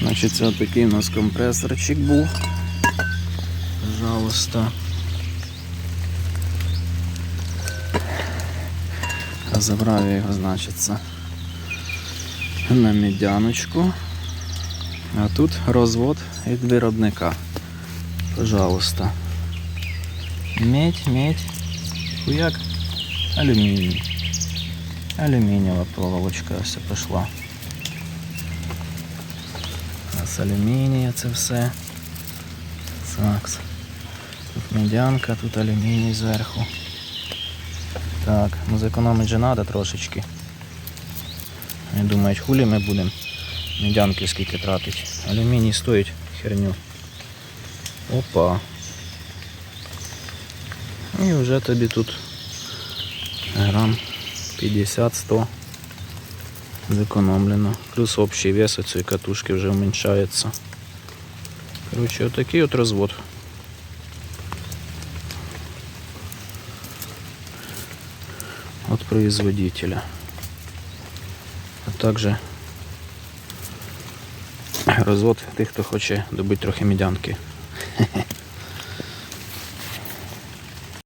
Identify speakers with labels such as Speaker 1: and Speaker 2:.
Speaker 1: Значить, це такий у нас компресорчик був. Пожалуйста. Забрав його, значиться, на медяночку. А тут розвод від виробника. Пожалуйста. Медь, медь. Хуяк. Алюміній. Алюмінієва проволочка ось пішла. З алюмінія це все. Сакс. Тут медянка, тут алюміній зверху. Так, ну зекономити же треба трошечки. Вони думають, хулі ми будемо медянки скільки тратити. Алюміній стоїть херню. Опа. І вже тобі тут грам 50-100 зекономлено. Плюс общий вес цієї катушки вже уменьшається. Короче, отакий от розвод. От производителя. А также розвод тих, хто хоче добити трохи медянки.